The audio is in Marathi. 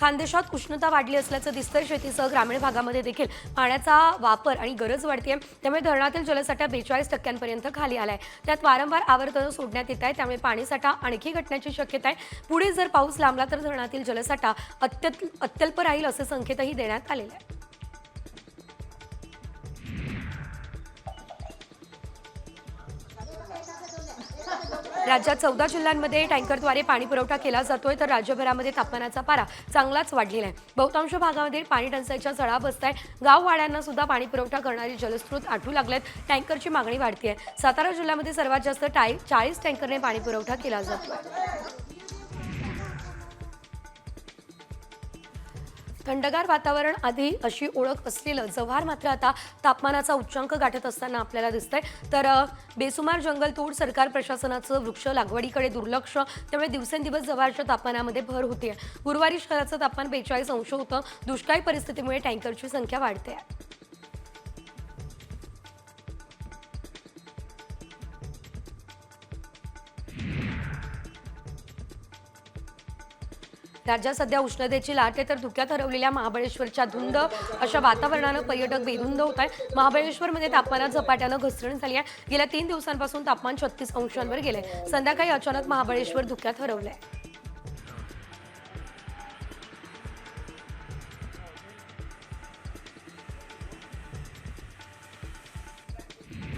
खानदेशात उष्णता वाढली असल्याचं दिसतंय. शेतीसह ग्रामीण भागामध्ये देखील पाण्याचा वापर आणि गरज वाढते त्यामुळे धरणातील जलसाठा बेचाळीस टक्क्यांपर्यंत खाली आलाय. त्यात वारंवार आवर्तनं सोडण्यात येत आहे त्यामुळे पाणीसाठा आणखी घटण्याची शक्यता आहे. पुढे जर पाऊस लांबला तर धरणातील जलसाठा अत्यल्प अत्यल्प राहील असे संकेतही देण्यात आलेले आहे राज्यात चौदा जिल्ह्यांमध्ये टँकरद्वारे पाणी पुरवठा केला जातोय तर राज्यभरामध्ये तापमानाचा पारा चांगलाच वाढलेला आहे. बहुतांश भागामध्ये पाणी टंचाईच्या जळा बसत आहे गाववाड्यांना सुद्धा पाणी पुरवठा करणारे जलस्रोत आठू लागलेत. टँकरची मागणी वाढते सातारा जिल्ह्यामध्ये सर्वात जास्त टाय चाळीस टँकरने पाणी पुरवठा केला जातोय. थंडगार वातावरण आधी अशी ओळख असलेलं जव्हार मात्र आता तापमानाचा उच्चांक गाठत असताना आपल्याला दिसतंय. तर बेसुमार जंगलतोड सरकार प्रशासनाचं वृक्ष लागवडीकडे दुर्लक्ष. त्यामुळे दिवसेंदिवस जव्हारच्या तापमानामध्ये भर होते गुरुवारी शहराचं तापमान बेचाळीस अंश होतं. दुष्काळी परिस्थितीमुळे टँकरची संख्या वाढते राज्यात सध्या उष्णतेची लाट आहे तर धुक्यात हरवलेल्या महाबळेश्वरच्या धुंद अशा वातावरणानं पर्यटक बेधुंद होत आहे महाबळेश्वरमध्ये तापमानात झपाट्यानं घसरण झाली आहे. गेल्या तीन दिवसांपासून तापमान छत्तीस अंशांवर गेलंय. संध्याकाळी अचानक महाबळेश्वर धुक्यात हरवलंय.